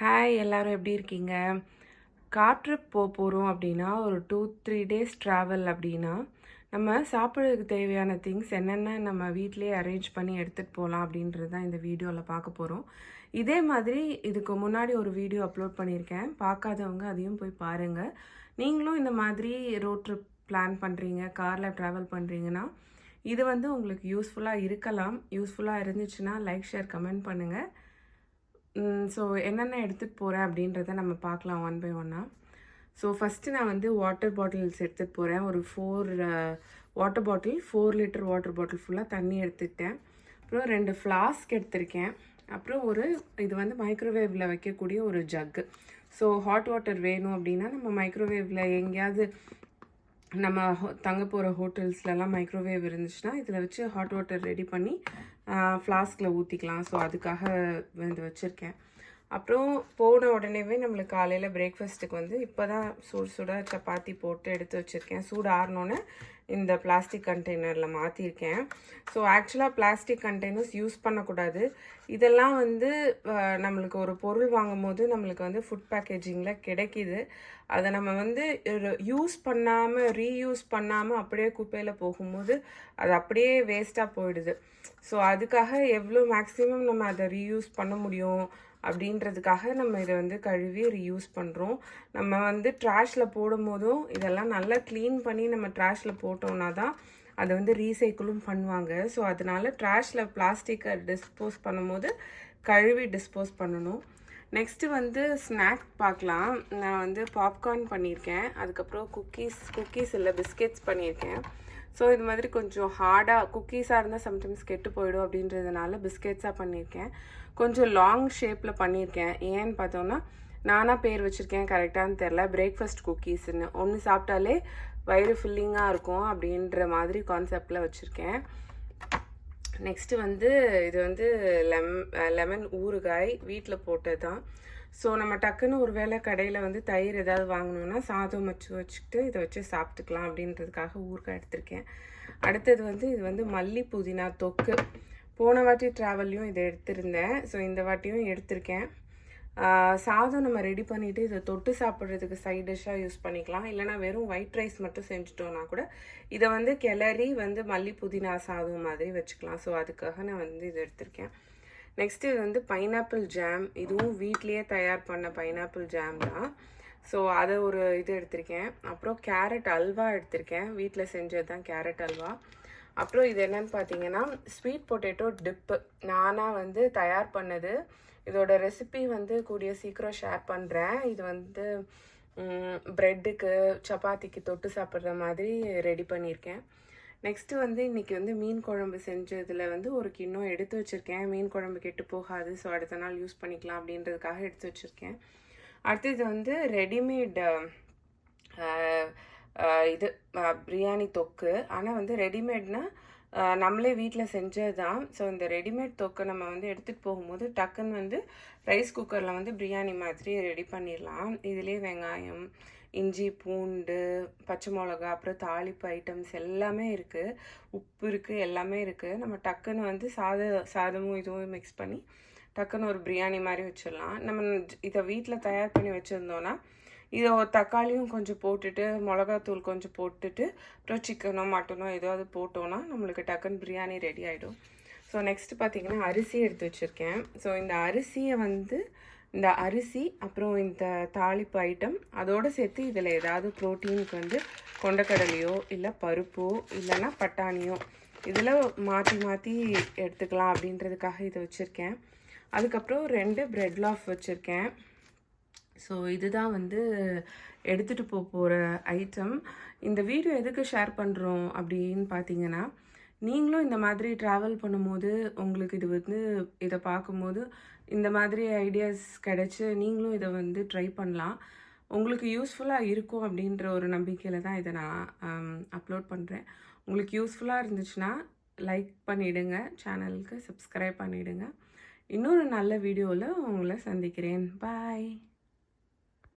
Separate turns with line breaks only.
Hi எல்லோரும் எப்படி இருக்கீங்க? கார் ட்ரிப் போக போகிறோம் அப்படின்னா ஒரு டூ த்ரீ டேஸ் ட்ராவல் அப்படின்னா நம்ம சாப்பிட்றதுக்கு தேவையான திங்ஸ் என்னென்ன நம்ம வீட்டிலே அரேஞ்ச் பண்ணி எடுத்துகிட்டு போகலாம் அப்படின்றது தான் இந்த வீடியோவில் பார்க்க போகிறோம் இதே மாதிரி இதுக்கு முன்னாடி ஒரு வீடியோ அப்லோட் பண்ணியிருக்கேன். பார்க்காதவங்க அதையும் போய் பாருங்கள் நீங்களும் இந்த மாதிரி ரோட் ட்ரிப் பிளான் பண்ணுறீங்க காரில் ட்ராவல் பண்ணுறீங்கன்னா இது வந்து உங்களுக்கு யூஸ்ஃபுல்லாக இருக்கலாம். யூஸ்ஃபுல்லாக இருந்துச்சுன்னா லைக் ஷேர் கமெண்ட் பண்ணுங்கள் ஸோ என்னென்ன எடுத்துகிட்டு போகிறேன் அப்படின்றத நம்ம பார்க்கலாம் ஒன் பை ஒன்னாக ஸோ ஃபஸ்ட்டு நான் வந்து வாட்டர் பாட்டில்ஸ் எடுத்துகிட்டு போகிறேன் ஒரு four water bottle four litre water bottle ஃபுல்லாக தண்ணி எடுத்துக்கிட்டேன் அப்புறம் ரெண்டு ஃப்ளாஸ்க் எடுத்திருக்கேன். அப்புறம் ஒரு இது வந்து மைக்ரோவேவில் வைக்கக்கூடிய ஒரு ஜக்கு ஸோ ஹாட் வாட்டர் வேணும் அப்படின்னா நம்ம மைக்ரோவேவில் எங்கேயாவது நம்ம ஹோ- தங்க போகிற ஹோட்டல்ஸ்லலாம் மைக்ரோவேவ் இருந்துச்சுன்னா இதில் வச்சு ஹாட் வாட்டர் ரெடி பண்ணி ஃப்ளாஸ்கில் ஊற்றிக்கலாம் ஸோ அதுக்காக வந்து வச்சுருக்கேன். அப்புறம் போன உடனேவே நம்மளுக்கு காலையில் பிரேக்ஃபாஸ்ட்டுக்கு வந்து இப்போ தான் சூடு சூடாக சப்பாத்தி போட்டு எடுத்து வச்சுருக்கேன். சூடு ஆறினோன்னே இந்த பிளாஸ்டிக் கண்டெய்னரில் மாற்றிருக்கேன் ஸோ ஆக்சுவலாக பிளாஸ்டிக் கண்டெய்னர்ஸ் யூஸ் பண்ணக்கூடாது. இதெல்லாம் வந்து நம்மளுக்கு ஒரு பொருள் வாங்கும் போது நம்மளுக்கு வந்து ஃபுட் பேக்கேஜிங்கில் கிடைக்கிது. அதை நம்ம வந்து யூஸ் பண்ணாமல் ரீயூஸ் பண்ணாமல் அப்படியே குப்பையில் போகும்போது அது அப்படியே வேஸ்ட்டாக போயிடுது. ஸோ அதுக்காக எவ்வளோ மேக்ஸிமம் நம்ம அதை ரீயூஸ் பண்ண முடியும்? அப்படின்றதுக்காக நம்ம இதை வந்து கழுவி ரீயூஸ் பண்ணுறோம் நம்ம வந்து ட்ராஷில் போடும் போதும் இதெல்லாம் நல்லா க்ளீன் பண்ணி நம்ம ட்ராஷில் போட்டோம்னா தான் அதை வந்து ரீசைக்கிளும் பண்ணுவாங்க. ஸோ அதனால் ட்ராஷில் பிளாஸ்டிக்கை டிஸ்போஸ் பண்ணும்போது கழுவி டிஸ்போஸ் பண்ணணும். நெக்ஸ்ட்டு வந்து ஸ்நாக் பார்க்கலாம். நான் வந்து பாப்கார்ன் பண்ணியிருக்கேன். அதுக்கப்புறம் குக்கீஸ் குக்கீஸ் இல்லை பிஸ்கெட்ஸ் பண்ணியிருக்கேன். ஸோ இது மாதிரி கொஞ்சம் ஹார்டாக குக்கீஸாக இருந்தால் சம்டைம்ஸ் கெட்டு போயிடும் அப்படின்றதுனால பிஸ்கெட்ஸாக பண்ணியிருக்கேன். கொஞ்சம் லாங் ஷேப்பில் பண்ணியிருக்கேன். ஏன்னு பார்த்தோன்னா நானாக பேர் வச்சுருக்கேன் கரெக்டானு தெரில பிரேக்ஃபாஸ்ட் குக்கீஸ்னு ஒன்று சாப்பிட்டாலே வயிறு ஃபில்லிங்காக இருக்கும் அப்படின்ற மாதிரி கான்செப்டில் வச்சுருக்கேன். நெக்ஸ்ட்டு வந்து இது வந்து லெம் லெமன் ஊறுகாய் வீட்டில் போட்டது தான் ஸோ நம்ம டக்குன்னு ஒரு வேளை கடையில் வந்து தயிர் ஏதாவது வாங்கணும்னா சாதம் வச்சு வச்சுக்கிட்டு இதை வச்சு சாப்பிட்டுக்கலாம் அப்படின்றதுக்காக ஊறுகாய் எடுத்திருக்கேன். அடுத்தது வந்து இது வந்து மல்லி புதினா தொக்கு. போன வாட்டி ட்ராவல்லையும் இதை எடுத்திருந்தேன். ஸோ இந்த வாட்டியும் எடுத்திருக்கேன். சாதம் நம்ம ரெடி பண்ணிவிட்டு இதை தொட்டு சாப்பிட்றதுக்கு சைட் டிஷ்ஷாக யூஸ் பண்ணிக்கலாம். இல்லைனா வெறும் ஒயிட் ரைஸ் மட்டும் செஞ்சுட்டோம்னா கூட இதை வந்து கிளறி வந்து மல்லி புதினா சாதம் மாதிரி வச்சுக்கலாம். ஸோ அதுக்காக நான் வந்து இது எடுத்திருக்கேன். நெக்ஸ்ட் இது வந்து பைனாப்பிள் ஜாம் இதுவும் வீட்லேயே தயார் பண்ண பைனாப்பிள் ஜாம் தான். ஸோ அதை ஒரு இது எடுத்திருக்கேன். அப்புறம் கேரட் அல்வா எடுத்திருக்கேன். வீட்டில் செஞ்சது தான் கேரட் அல்வா. அப்புறம் இது என்னன்னு பார்த்தீங்கன்னா ஸ்வீட் பொட்டேட்டோ டிப்பு நானாக வந்து தயார் பண்ணது. இதோட ரெசிபி வந்து கூடிய சீக்கிரம் ஷேர் பண்ணுறேன் இது வந்து ப்ரெட்டுக்கு சப்பாத்திக்கு தொட்டு சாப்பிட்ற மாதிரி ரெடி பண்ணியிருக்கேன். நெக்ஸ்ட்டு வந்து இன்றைக்கி வந்து மீன் குழம்பு செஞ்சதில் வந்து ஒரு கிண்ணம் எடுத்து வச்சுருக்கேன். மீன் குழம்பு கெட்டு போகாது ஸோ அடுத்த நாள் யூஸ் பண்ணிக்கலாம் அப்படின்றதுக்காக எடுத்து வச்சுருக்கேன். அடுத்தது வந்து ரெடிமேட் இது பிரியாணி தொக்கு. ஆனால் வந்து ரெடிமேட்னா நம்மளே வீட்டில் செஞ்சது தான் ஸோ இந்த ரெடிமேட் தொக்கை நம்ம வந்து எடுத்துகிட்டு போகும்போது டக்குன்னு வந்து ரைஸ் குக்கரில் வந்து பிரியாணி மாதிரி ரெடி பண்ணிடலாம். இதுலேயே வெங்காயம் இஞ்சி பூண்டு பச்சை மிளகா அப்புறம் தாளிப்பு ஐட்டம்ஸ் எல்லாமே இருக்குது உப்பு இருக்குது எல்லாமே இருக்குது நம்ம டக்குன்னு வந்து சாத சாதமும் இதுவும் மிக்ஸ் பண்ணி டக்குன்னு ஒரு பிரியாணி மாதிரி வச்சிடலாம். நம்ம இதை வீட்டில் தயார் பண்ணி வச்சுருந்தோன்னா இதை ஒரு தக்காளியும் கொஞ்சம் போட்டுட்டு மிளகாத்தூள் கொஞ்சம் போட்டுட்டு அப்புறம் சிக்கனோ மட்டனோ ஏதாவது போட்டோன்னா நம்மளுக்கு டக்குன்னு பிரியாணி ரெடி ஆகிடும் ஸோ நெக்ஸ்ட் பார்த்தீங்கன்னா அரிசி எடுத்து வச்சுருக்கேன். ஸோ இந்த அரிசியை வந்து இந்த அரிசி அப்புறம் இந்த தாளிப்பு ஐட்டம் அதோடு சேர்த்து இதில் ஏதாவது ப்ரோட்டீனுக்கு வந்து கொண்டக்கடலையோ இல்லை பருப்போ இல்லைன்னா பட்டாணியோ இதில் மாற்றி மாற்றி எடுத்துக்கலாம் அப்படின்றதுக்காக இதை வச்சுருக்கேன். அதுக்கப்புறம் ரெண்டு பிரெட் லாஃப் வச்சுருக்கேன். ஸோ இதுதான் வந்து எடுத்துகிட்டு போக போகிற ஐட்டம் இந்த வீடியோ எதுக்கு ஷேர் பண்ணுறோம் அப்படின்னு பார்த்தீங்கன்னா நீங்களும் இந்த மாதிரி ட்ராவல் பண்ணும்போது உங்களுக்கு இது வந்து இதை பார்க்கும்போது இந்த மாதிரி ஐடியாஸ் கிடச்சி நீங்களும் இதை வந்து ட்ரை பண்ணலாம். உங்களுக்கு யூஸ்ஃபுல்லாக இருக்கும் அப்படின்ற ஒரு நம்பிக்கையில் தான் இதை நான் um, அப்லோட் பண்ணுறேன் உங்களுக்கு யூஸ்ஃபுல்லாக இருந்துச்சுன்னா லைக் பண்ணிவிடுங்க சேனலுக்கு சப்ஸ்கிரைப் பண்ணிவிடுங்க இன்னொரு நல்ல வீடியோவில் உங்களை சந்திக்கிறேன். பாய்